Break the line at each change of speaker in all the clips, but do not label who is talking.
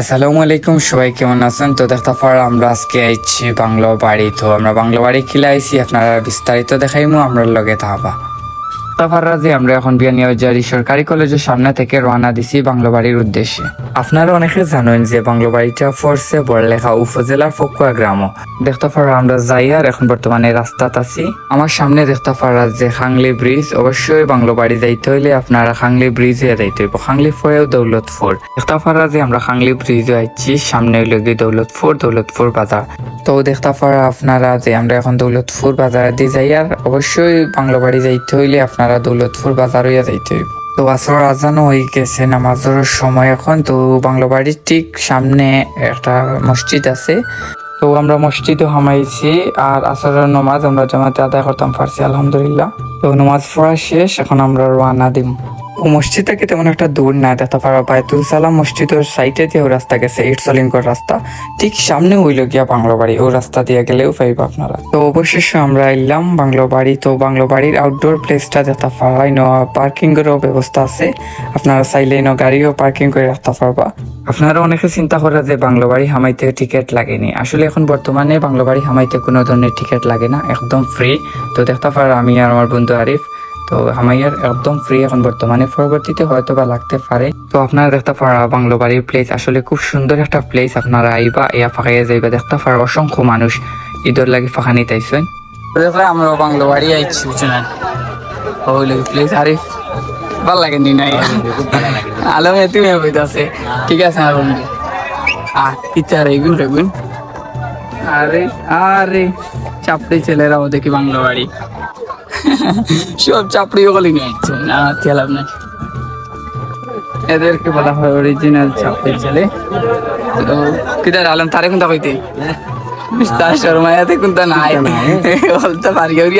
আসসালামু আলাইকুম, সবাই কেমন আছেন? তো দেখতে পার, আমরা আজকে আইছি বাংলা বাড়ি। তো আমরা বাংলা বাড়ি খিলে আইছি, আপনারা বিস্তারিত দেখাইমু, আমরা লগে থাকবা যে আমরা এখন বিয়ানিয়াজারি সরকারি কলেজের সামনে থেকে রওনা দিছি বাংলো বাড়ির উদ্দেশ্যে। আপনারা অনেকে জানেন যে বাংলো বাড়িটা ফোর্সে বড়লেখা উপজেলার ফকুয়া গ্রাম দেখতে আমরা যাই আর এখন বর্তমানে রাস্তাত আছি। আমার সামনে দেখতে পারা যে খাংলি ব্রিজ, অবশ্যই বাংলো বাড়ি যাইতে হইলে আপনারা খাংলি ব্রিজ যাইতে হইব। খাংলি পরেও দৌলতপুর। দেখতে পারা যে আমরা খাংলি ব্রিজ আইছি, সামনে হইল গিয়ে দৌলতপুর দৌলতপুর বাজার। তো দেখতে পারা আপনারা যে আমরা এখন দৌলতপুর বাজার দিয়ে যাই, আর অবশ্যই বাংলা বাড়ি যাইতে হইলে আপনারা দৌলতপুর বাজার হইয়া যাইতে হইব। তো আসর আজানও হয়ে গেছে, নামাজের সময় এখন। তো বাংলা বাড়ির ঠিক সামনে একটা মসজিদ আছে। তো আমরা মসজিদে হামাইছি, আর আসরের নামাজ আমরা জামাতে আদায় করতাম পারছি আলহামদুলিল্লাহ। তো নামাজ পড়া শেষ, এখন আমরা রওনা দিম। মসজিদ থেকে তেমন একটা দূর? না দেখতে পারা বায়তুল সালাম মসজিদের সাইডে দিয়ে ও রাস্তা গেছে ইট সলিঙ্কর রাস্তা, ঠিক সামনে হইল গিয়া বাংলো বাড়ি। ও রাস্তা দিয়ে গেলেও পাইব আপনারা। তো অবশেষে আমরা এলাম বাংলো বাড়ি। তো বাংলো বাড়ির আউটডোর প্লেসটা পারা ন পার্কিং এরও ব্যবস্থা আছে। আপনারা চাইলে ন গাড়িও পার্কিং করে রাখতে পারবা। আপনারা অনেকে চিন্তা করে যে বাংলো বাড়ি হামাইতে টিকিট লাগেনি। আসলে এখন বর্তমানে বাংলো বাড়ি হামাইতে কোনো ধরনের টিকিট লাগে না, একদম ফ্রি তো দেখতে পারা আমি আর আমার বন্ধু আরিফ। তো হামাইয়ার একদম ফ্রি এখন বর্তমানে পরবর্তীতে হয়তো বা লাগতে পারে। তো আপনারা দেখতে পারা বাংলো বাড়ির প্লেস আসলে খুব সুন্দর একটা প্লেস আপনারা আইবা, ইয়া ফাঁকাইয়া যাইবা, দেখতে পারা অসংখ্য মানুষ। ঈদের লাগে ফাঁকা নিতে আইসেন আমরা বাংলো বাড়ি আইছি বুঝছেন ওই প্লেস আরিফ ভালো লাগে নি তুমি ঠিক আছে আর বন্ধু আ ইচ্ছা রে গুন রে আরে আরে, চাপড়ি ছেলেরাও দেখি বাংলো বাড়ি। সব চাপড়ি ওগুলি নিয়ে আসছে না খেলাম না। এদেরকে বলা হয় অরিজিনাল চাপড়ি ছেলে। তো কিদার আলম তারে কোনটা কইতে? তার শর্মায়াতে কোনটা নাই? বলতে পারি ওরি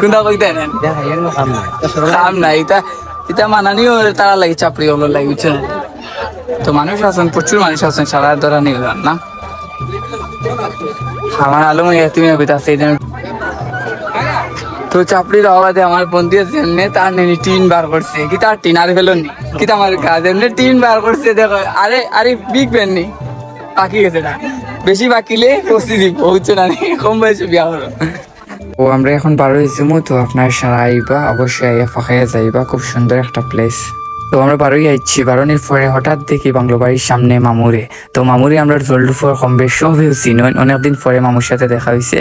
কোনটা কইতে নেন? কাম নাই। এটা এটা মানানিও তারা লাগে চাপড়ি ওগুলো লাগে বুঝছেন তো মানুষ আছেন প্রচুর মানুষ আছেন সারা ধরা নিয়ে না? আমার আলম তুমি এই জন্য তো চাপড়ির আওয়াজে আমার বন্ধু এমনি তার নেনি টিন বার করছে। কি তার টিন? আর ফেলো নি। কি আমার কাজ এমনি টিন বার করছে, দেখো। আরে আরে, বিগ বেন নি। বাকি গেছে না। বেশি বাকিলে বসি দিব হচ্ছে না কম বয়সে বিয়া হলো। ও, আমরা এখন বারো হয়েছি তো আপনার সারা আইবা, অবশ্যই আইয়া ফাঁকাইয়া যাইবা। খুব সুন্দর একটা প্লেস তো আমরা বারোই আইছি বারোনির পরে হঠাৎ দেখি বাংলো বাড়ির সামনে মামুরে। তো মামুরে আমরা জলডুফর কম বেশ সব অনেকদিন পরে মামুর সাথে দেখা হয়েছে।